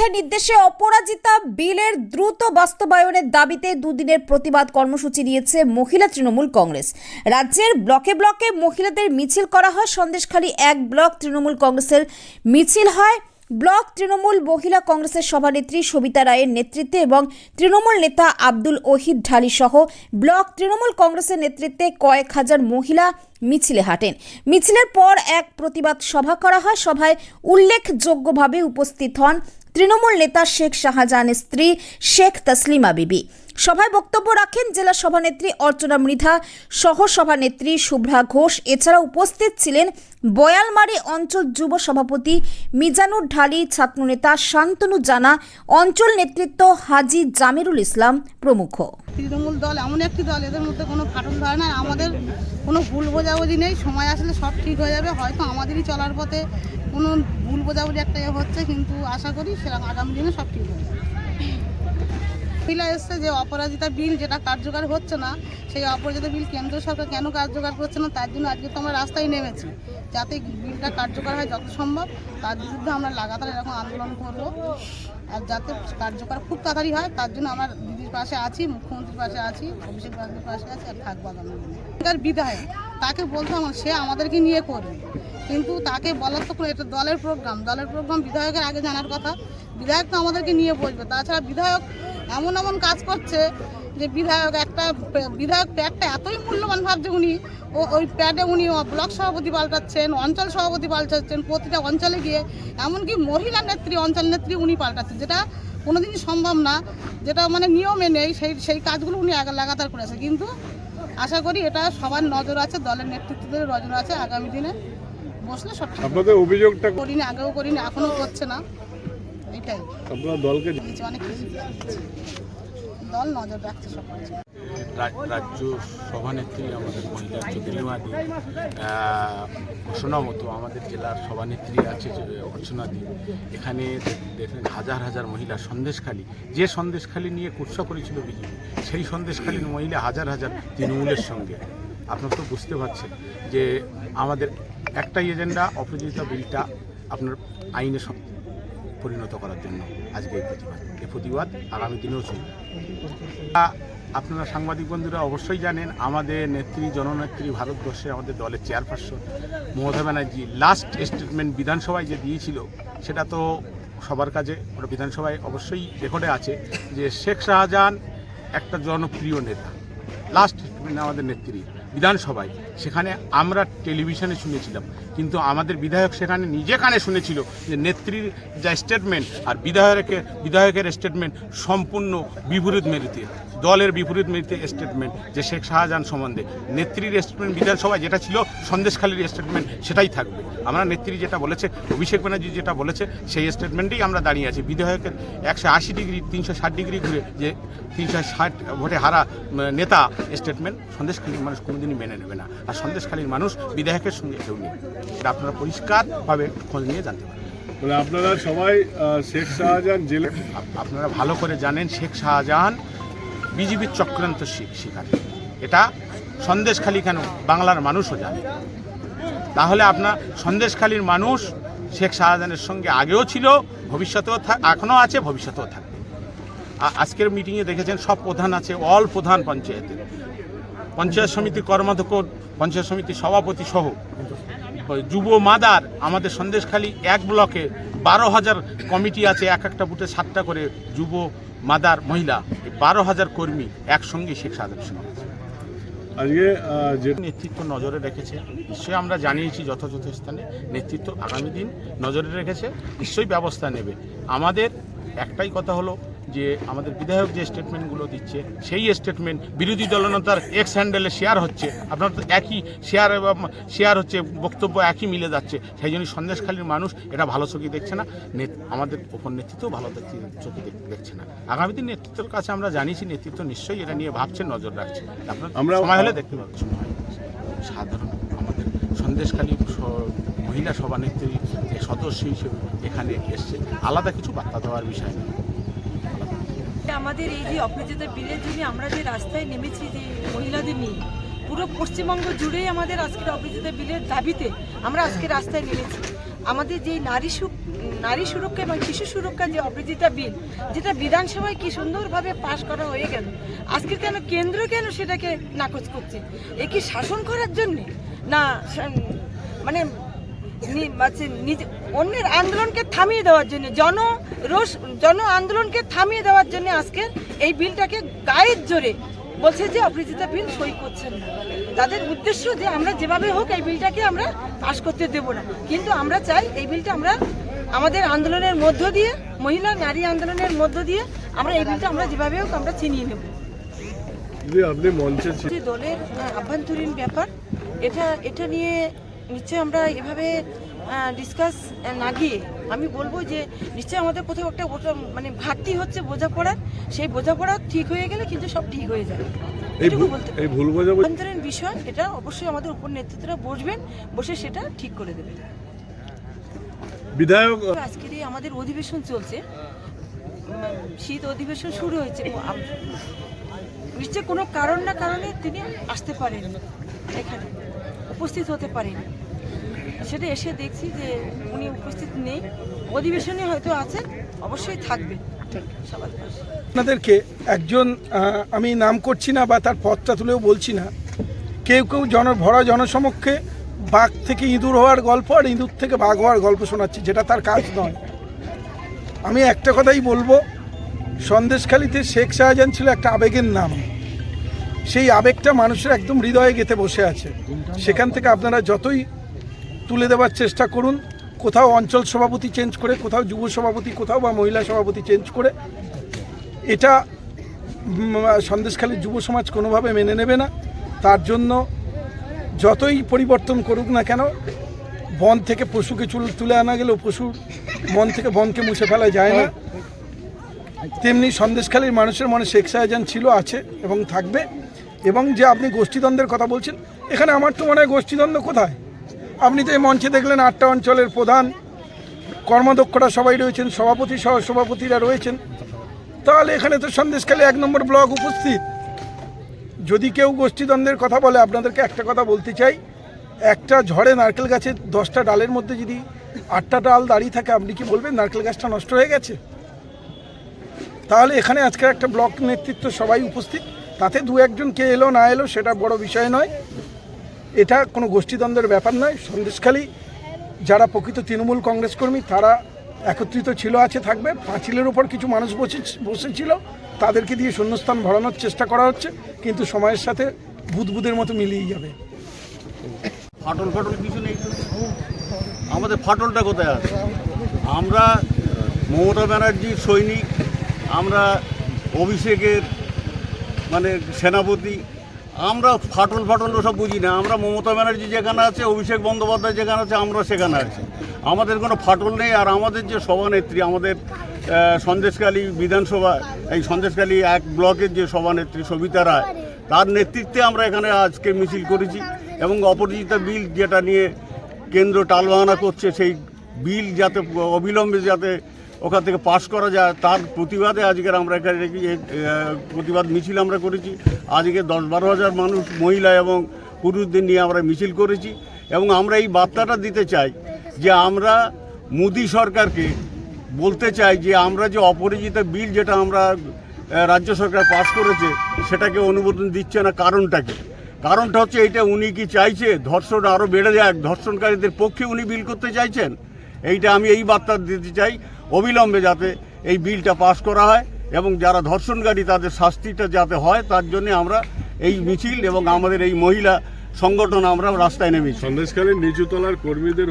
মুখ্যমন্ত্রীর নির্দেশে অপরাজিতা বিলের দ্রুত বাস্তবায়নের দাবিতে দুদিনের প্রতিবাদ কর্মসূচি নিয়েছে মহিলা তৃণমূল কংগ্রেস। রাজ্যের ব্লকে ব্লকে মহিলাদের মিছিল করা হয়, সন্দেশখালী এক ব্লক তৃণমূল কংগ্রেসের মিছিল হয়। ব্লক তৃণমূল মহিলা কংগ্রেসের সভানেত্রী সবিতা রায়ের নেতৃত্বে এবং তৃণমূল নেতা আব্দুল ওহিদ ঢালি সহ ব্লক তৃণমূল কংগ্রেসের নেতৃত্বে কয়েক হাজার মহিলা মিছিলে হাঁটেন। মিছিলের পর এক প্রতিবাদ সভা করা হয়। সভায় উল্লেখযোগ্যভাবে উপস্থিত হন তৃণমূল নেতা শেখ শাহজাহানের স্ত্রী শেখ তসলিমা বিবি। সভায় বক্তব্য রাখেন জেলা সভানেত্রী অর্চনা মৃধা সহ সভানেত্রী শুভ্রা ঘোষ। এছাড়া উপস্থিত ছিলেন বয়ালমারি অঞ্চল যুব সভাপতি মিজানুর ঢালি, ছাত্রনেতা শান্তনু জানা, অঞ্চল নেতৃত্ব হাজি জামিরুল ইসলাম প্রমুখ। তৃণমূল দল এমন একটি দল, এদের মধ্যে কোনো ফাটল ধরে না। আমাদের কোনো ভুল বোঝাবুঝি নেই। সময় আসলে সব ঠিক হয়ে যাবে। হয়তো আমাদেরই চলার পথে কোনো ভুল বোঝাবুঝি একটা হচ্ছে, কিন্তু আশা করি সেরকম আগামী দিনে সব ঠিক হয়ে যাবে এসছে যে অপরাজিতা বিল যেটা কার্যকর হচ্ছে না, সেই অপরাজিতা বিল কেন্দ্র সরকার কেন কার্যকর করছে না, তার জন্য আজকে তো আমরা রাস্তায় নেমেছি। যাতে বিলটা কার্যকর হয় যত সম্ভব তার বিরুদ্ধে আমরা লাগাতার এরকম আন্দোলন করব। আর যাতে কার্যকর খুব তাড়াতাড়ি হয়, তার জন্য আমার দিদির পাশে আছি, মুখ্যমন্ত্রীর পাশে আছি, অভিষেক ব্যানার্জির পাশে আছি আর থাকব আগামী বিধায়ক, তাকে বলতে আমার সে আমাদেরকে নিয়ে করবে। কিন্তু তাকে বলার তো এটা দলের প্রোগ্রাম দলের প্রোগ্রাম বিধায়কের আগে জানার কথা। বিধায়ক তো আমাদেরকে নিয়ে বসবে। তাছাড়া বিধায়ক এমন এমন কাজ করছে যে বিধায়ক একটা বিধায়ক প্যাডটা এতই মূল্যবান ভাবছে উনি, ও ওই প্যাডে উনি ব্লক সভাপতি পাল্টাচ্ছেন, অঞ্চল সভাপতি পাল্টাচ্ছেন, প্রতিটা অঞ্চলে গিয়ে এমনকি মহিলা নেত্রী, অঞ্চল নেত্রী উনি পাল্টাচ্ছেন, যেটা কোনোদিনই সম্ভব না, যেটা মানে নিয়মে নেই, সেই সেই কাজগুলো উনি আগা- লাগাতার করেছে। কিন্তু আশা করি এটা সবার নজর আছে, দলের নেতৃত্বদের নজর আছে আগামী দিনে। বসলে সব আপনাদের অভিযোগটা করিনি আগেও করিনি এখনও করছে না। এটাই আপনারা দলকে দিয়েছে অনেক কিছু দল নজর রাখছে সব রাজ্য সভানেত্রী আমাদের মহিলা চৌধুরীমাদি ঘোষণা মতো আমাদের জেলার সভানেত্রী আছে যে অর্চনাদি। এখানে দেখলেন হাজার হাজার মহিলা সন্দেশখালী। যে সন্দেশখালী নিয়ে কুৎসা করেছিল বিজেপি সেই সন্দেশখালীর মহিলা হাজার হাজার তৃণমূলের সঙ্গে। আপনারা তো বুঝতে পারছেন যে আমাদের একটাই এজেন্ডা অপরাজিতা বিলটা আপনার আইনে পরিণত করার জন্য আজকে এই প্রতিবাদ এই প্রতিবাদ আগামী দিনেও চলবে। আপনারা সাংবাদিক বন্ধুরা অবশ্যই জানেন, আমাদের নেত্রী, জননেত্রী, ভারতবর্ষে আমাদের দলের chairperson Mamata Banerjee last statement বিধানসভায় যে দিয়েছিল, সেটা তো সবার কাছে ওটা বিধানসভায় অবশ্যই রেকর্ডে আছে যে শেখ শাহজাহান একটা জনপ্রিয় নেতা। লাস্ট আমাদের নেত্রী, বিধানসভায়। সেখানে আমরা টেলিভিশনে শুনেছিলাম। কিন্তু আমাদের বিধায়ক সেখানে নিজে কানে শুনেছিল যে নেত্রীর যা স্টেটমেন্ট আর বিধায়কের বিধায়কের স্টেটমেন্ট সম্পূর্ণ বিপরীত মেরুতে, দলের বিপরীত মেরুতে স্টেটমেন্ট যে শেখ শাহজাহান সম্বন্ধে। নেত্রীর স্টেটমেন্ট বিধানসভায় যেটা ছিল, সন্দেশখালীর স্টেটমেন্ট সেটাই থাকবে। আমরা নেত্রী যেটা বলেছে, অভিষেক ব্যানার্জি যেটা বলেছে, সেই স্টেটমেন্টেই আমরা দাঁড়িয়ে আছি। বিধায়কের একশো আশি ডিগ্রি, তিনশো ষাট ডিগ্রি ঘুরে যে তিনশো ষাট ভোটে হারা নেতা স্টেটমেন্ট সন্দেশখালীর মানুষ কোনোদিনই মেনে নেবে না। আর সন্দেশখালীর মানুষ বিধায়কের সঙ্গে কেউ নেই। এটা আপনারা পরিষ্কারভাবে খোঁজ নিয়ে জানতে পারেন মানে আপনারা সবাই শেখ শাহজাহান জেলে আপনারা ভালো করে জানেন শেখ শাহজাহান বিজেপির চক্রান্ত শিকার। এটা সন্দেশখালী কেন বাংলার মানুষও জানে। তাহলে আপনার সন্দেশখালীর মানুষ শেখ শাহজাহানের সঙ্গে আগেও ছিল ভবিষ্যতেও থাক এখনও আছে ভবিষ্যতেও থাকবে। আজকের মিটিংয়ে দেখেছেন সব প্রধান আছে অল প্রধান পঞ্চায়েতে পঞ্চায়েত সমিতি কর্মাধ্যক্ষ পঞ্চায়েত সমিতির সভাপতি সহ যুব মাদার আমাদের সন্দেশখালী এক ব্লকে বারো হাজার কমিটি আছে এক একটা বুথে সাতটা করে যুব মাদার মহিলা বারো হাজার কর্মী একসঙ্গে শেখ সঙ্গে আজকে যে নেতৃত্ব নজরে রেখেছে। নিশ্চয়ই আমরা জানিয়েছি যথাযথ স্থানে নেতৃত্ব আগামী দিন নজরে রেখেছে। নিশ্চয়ই ব্যবস্থা নেবে। আমাদের একটাই কথা হলো যে আমাদের বিধায়ক যে স্টেটমেন্টগুলো দিচ্ছে সেই স্টেটমেন্ট বিরোধী দলনেতার এক্স হ্যান্ডেলে শেয়ার হচ্ছে। আপনার তো একই শেয়ার এবং শেয়ার হচ্ছে বক্তব্য একই মিলে যাচ্ছে। সেই জন্য সন্দেশখালীর মানুষ এটা ভালো চোখে দেখছে না। আমাদের ওপর নেতৃত্ব ভালো চোখে দেখছে না। আগামী দিন নেতৃত্বের কাছে আমরা জানিয়েছি নেতৃত্ব নিশ্চয়ই এটা নিয়ে ভাবছে নজর রাখছে। আপনার আমরা- সময় হলে দেখতে পাচ্ছি সাধারণ আমাদের সন্দেশখালী স- মহিলা সভানেত্রী সদস্য হিসেবে এখানে এসছে আলাদা কিছু বার্তা দেওয়ার বিষয় নেই আমাদের এই যে অপরাজিত বিলের জন্য আমরা যে রাস্তায় নেমেছি যে মহিলাদের নিয়ে, পুরো পশ্চিমবঙ্গ জুড়েই আমাদের আজকের অপরাজিত বিলের দাবিতে আমরা আজকে রাস্তায় নেমেছি। আমাদের যে নারী নারী সুরক্ষা এবং শিশু সুরক্ষা যে অপরাজিতা বিল, যেটা বিধানসভায় কি সুন্দরভাবে পাশ করা হয়ে গেল, আজকে কেন কেন্দ্র কেন সেটাকে নাকচ করছে? এ কি শাসন করার জন্যে? না মানে নিজ অন্যের আন্দোলনকে থামিয়ে দেওয়ার জন্য জন রোষ জন আন্দোলনকে থামিয়ে দেওয়ার জন্য আজকে এই বিলটাকে গায়ের জোরে বলছে যে অপরাজিতা বিল সই করছেন না। তাদের উদ্দেশ্য যে আমরা যেভাবে হোক এই বিলটাকে আমরা পাশ করতে দেব না। কিন্তু আমরা চাই এই বিলটা আমরা আমাদের আন্দোলনের মধ্য দিয়ে মহিলা নারী আন্দোলনের মধ্য দিয়ে আমরা এই বিলটা আমরা যেভাবে হোক আমরা চিনিয়ে নেব। দিদি আপনি মঞ্চে দলের আভ্যন্তরীণ ব্যাপার এটা এটা নিয়ে নিশ্চয়ই আমরা এভাবে ডিসকাস না গিয়ে আমি বলব যে নিশ্চয়ই আমাদের কোথাও একটা ওটা মানে ঘাটতি হচ্ছে বোঝাপড়ার সেই বোঝাপড়া ঠিক হয়ে গেলে কিন্তু সব ঠিক হয়ে যাবে এই ভুল- আভ্যন্তরীণ বিষয় এটা অবশ্যই আমাদের উপর নেতৃত্বরা বসবেন বসে সেটা ঠিক করে দেবে বিধায়ক আজকের এই আমাদের অধিবেশন চলছে। শীত অধিবেশন শুরু হয়েছে। নিশ্চয় কোনো কারণ না কারণে তিনি আসতে পারেন এখানে উপস্থিত হতে পারেন সেটা এসে দেখছি যে উনি উপস্থিত নেই। অধিবেশনে হয়তো আছেন অবশ্যই থাকবে আপনাদেরকে একজন আমি নাম করছি না বা তার পথটা তুলেও বলছি না। কেউ কেউ জন ভরা জনসমক্ষে বাঘ থেকে ইঁদুর হওয়ার গল্প আর ইঁদুর থেকে বাঘ হওয়ার গল্প শোনাচ্ছি যেটা তার কাজ নয়। আমি একটা কথাই বলব সন্দেশখালিতে শেখ শাহজাহান ছিল একটা আবেগের নাম। সেই আবেগটা মানুষের একদম হৃদয়ে গেঁথে বসে আছে। সেখান থেকে আপনারা যতই তুলে দেওয়ার চেষ্টা করুন। কোথাও অঞ্চল সভাপতি চেঞ্জ করে কোথাও যুব সভাপতি কোথাও বা মহিলা সভাপতি চেঞ্জ করে। এটা উম, সন্দেশখালীর যুব সমাজ কোনোভাবে মেনে নেবে না। তার জন্য যতই পরিবর্তন করুক না কেন বন থেকে পশুকে চুল তুলে আনা গেলেও পশুর মন থেকে বনকে মুছে ফেলা যায় না। তেমনি সন্দেশখালীর মানুষের মনে শেখ শাহজাহান ছিল আছে এবং থাকবে। এবং যে আপনি গোষ্ঠীদ্বন্দ্বের কথা বলছেন এখানে আমার তো মনে হয় গোষ্ঠীদ্বন্দ্ব কোথায়? আপনি তো এই মঞ্চে দেখলেন আটটা অঞ্চলের প্রধান কর্মদক্ষরা সবাই রয়েছেন, সভাপতি সহ সভাপতিরা রয়েছেন, তাহলে এখানে তো সন্দেশকালে এক নম্বর ব্লক উপস্থিত। যদি কেউ গোষ্ঠীদ্বন্দ্বের কথা বলে, আপনাদেরকে একটা কথা বলতে চাই। একটা ঝড়ে নারকেল গাছের দশটা ডালের মধ্যে যদি আটটা ডাল দাঁড়িয়ে থাকে, আপনি কি বলবেন নারকেল গাছটা নষ্ট হয়ে গেছে? তাহলে এখানে আজকে একটা ব্লক নেতৃত্ব সবাই উপস্থিত। তাতে দু একজন কে এলো, না এলো, সেটা বড় বিষয় নয়। এটা কোনো গোষ্ঠীদ্বন্দ্বের ব্যাপার নয় সন্দেশখালী যারা প্রকৃত তৃণমূল কংগ্রেস কর্মী, তারা একত্রিত ছিল, আছে, থাকবে। পাঁচিলের উপর কিছু মানুষ বসে বসেছিল তাদেরকে দিয়ে শূন্যস্থান ভরানোর চেষ্টা করা হচ্ছে, কিন্তু সময়ের সাথে বুদবুদের মতো মিলিয়ে যাবে। ফাটল ফাটল কিছু নেই। আমাদের ফাটলটা কোথায় আছে? আমরা মমতা ব্যানার্জির সৈনিক, আমরা অভিষেকের মানে সেনাপতি আমরা ফাটল ফাটল সব বুঝি না। আমরা মমতা ব্যানার্জি যেখানে আছে, অভিষেক বন্দ্যোপাধ্যায় যেখানে আছে, আমরা সেখানে আছি। আমাদের কোনো ফাটল নেই, আর আমাদের যে সভানেত্রী, আমাদের সন্দেশকালী বিধানসভা, এই সন্দেশকালী এক ব্লকের যে সভানেত্রী সবিতা রায়, তার নেতৃত্বে আমরা এখানে আজকে মিছিল করেছি এবং অপরাজিতা বিল যেটা নিয়ে কেন্দ্র টালবাহানা করছে, সেই বিল যাতে অবিলম্বে যাতে ওখান থেকে পাশ করা যায়। তার প্রতিবাদে আজকের আমরা এখানে প্রতিবাদ মিছিল আমরা করেছি। আজকে দশ বারো হাজার মানুষ, মহিলা এবং পুরুষদের নিয়ে আমরা মিছিল করেছি। এবং আমরা এই বার্তাটা দিতে চাই যে আমরা মোদী সরকারকে বলতে চাই যে আমরা যে অপরাজিত বিল যেটা আমরা রাজ্য সরকার পাশ করেছে, সেটাকে অনুমোদন দিচ্ছে না কারণটা কি? কারণটা হচ্ছে এইটা, উনি কি চাইছে ধর্ষণ আরও বেড়ে যাক, ধর্ষণকারীদের পক্ষে উনি বিল করতে চাইছেন? এইটা আমি এই বার্তা দিতে চাই। অবিলম্বে যাতে এই বিলটা পাশ করা হয় এবং যারা ধর্ষণকারী তাদের শাস্তিটা যাতে হয়, তার জন্য আমরা এই মিছিল এবং আমাদের এই মহিলা সংগঠন আমরা রাস্তায় নেমেছি। সন্দেশকালীন নিচুতলার কর্মীদের